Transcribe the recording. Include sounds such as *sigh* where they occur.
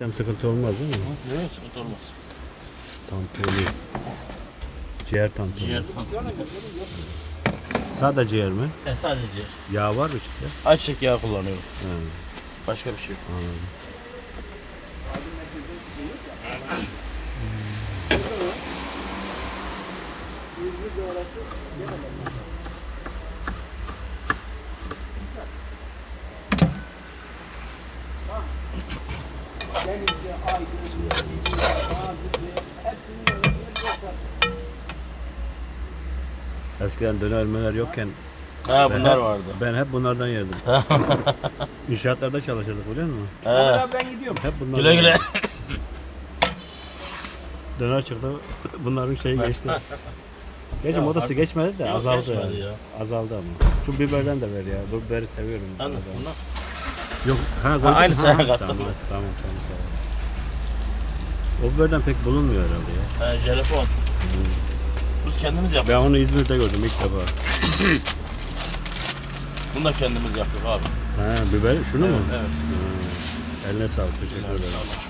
Hem sıkıntı olmaz değil mi? Yok sıkıntı olmaz. Tantuni. Ciğer tantuni. Ciğer tantuni. Sade ciğer mi? E, sadece ciğer. Yağ var mı içinde? Ayçiçek yağı kullanıyorum. He, Başka bir şey yok. anladım. Eskiden döner möner yokken Ha ben bunlar hep- vardı. Ben hep bunlardan yedim. İnşaatlarda çalışırdık biliyor musun? He. ben gidiyorum. Hep bunlardan Güle güle. Döner çıktı. Bunların şeyi geçti. Gece Ya modası artık- geçmedi de Yok, azaldı. geçmedi yani. ya. Azaldı ama. Şu biberden de ver ya. Bu biberi seviyorum. Anladın mı? Yok. Ha, koydun. aynı Ha, şeye kattım. tamam, tamam, tamam. O pek bulunmuyor herhalde ya. He, jelefon. Biz kendimiz Ben yapıyoruz. onu İzmir'de gördüm ilk defa. *coughs* Bunu da kendimiz yapıyoruz abi. Ha, biber şunu mu? Evet. Ha, eline sağlık. Teşekkür ederim. Tamam.